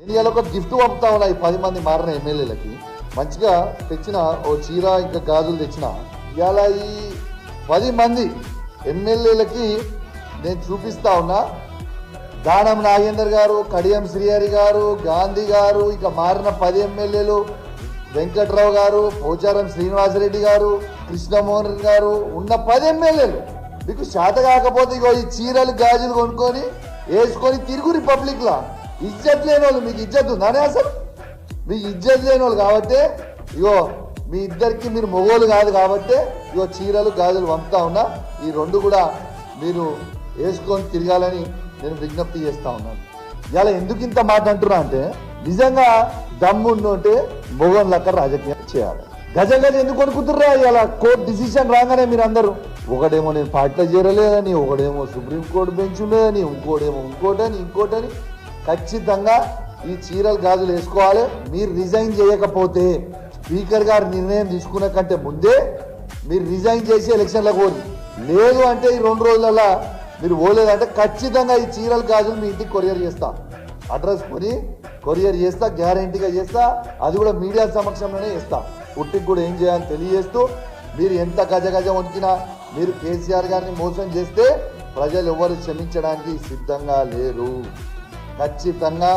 నేను ఇలా ఒక గిఫ్ట్ పంపుతా ఉన్నా ఈ పది మంది మారిన ఎమ్మెల్యేలకి. మంచిగా తెచ్చిన ఓ చీర ఇంకా గాజులు తెచ్చిన. ఇవాళ ఈ పది మంది ఎమ్మెల్యేలకి నేను చూపిస్తా ఉన్నా. దానం నాగేందర్ గారు కడియం శ్రీహరి గారు గాంధీ గారు ఇక మారిన పది ఎమ్మెల్యేలు వెంకట్రావు గారు పోచారం శ్రీనివాసరెడ్డి గారు కృష్ణమోహన్ గారు ఉన్న పది ఎమ్మెల్యేలు. మీకు శాత కాకపోతే ఇగో ఈ చీరలు గాజులు కొనుక్కొని వేసుకొని తిరుగు రిపబ్లిక్లో. ఇజ్జత్ లేని వాళ్ళు మీకు ఇజ్జత్ ఉందానే అసలు? మీకు ఇజ్జత్ లేని వాళ్ళు కాబట్టి ఇగో మీ ఇద్దరికి మీరు మొగోలు కాదు కాబట్టి ఇగో చీరలు గాజులు పంపుతా ఉన్నా. ఈ రెండు కూడా మీరు వేసుకొని తిరగాలని నేను విజ్ఞప్తి చేస్తా ఉన్నాను. ఇలా ఎందుకు ఇంత మాట అంటున్నా అంటే నిజంగా దమ్ముంటే మొగోన్ లెక్క రాజకీయం చేయాలి. గజ గజ ఎందుకు అనుకుంటుర్రా ఇలా కోర్టు డిసిషన్ రాగానే మీరు అందరూ ఒకడేమో నేను పార్టీలో చేరలేదని ఒకడేమో సుప్రీంకోర్టు బెంచ్ లేదని ఇంకోటేమో ఇంకోటని ఇంకోటని ఖచ్చితంగా ఈ చీరలు గాజులు వేసుకోవాలి. మీరు రిజైన్ చేయకపోతే స్పీకర్ గారు నిర్ణయం తీసుకునే కంటే ముందే మీరు రిజైన్ చేసి ఎలక్షన్లకు పోరు లేదు అంటే ఈ రెండు రోజులలో మీరు పోలేదంటే ఖచ్చితంగా ఈ చీరలు గాజులు మీ ఇంటికి కొరియర్ చేస్తా. అడ్రస్ కొని కొరియర్ చేస్తా గ్యారంటీగా చేస్తా అది కూడా మీడియా సమక్షంలోనే చేస్తా. పుట్టికి కూడా ఏం చేయాలని తెలియజేస్తూ మీరు ఎంత గజ గజ వణికినా మీరు కేసీఆర్ గారిని మోసం చేస్తే ప్రజలు ఎవరు క్షమించడానికి సిద్ధంగా లేరు. ఖచ్చితంగా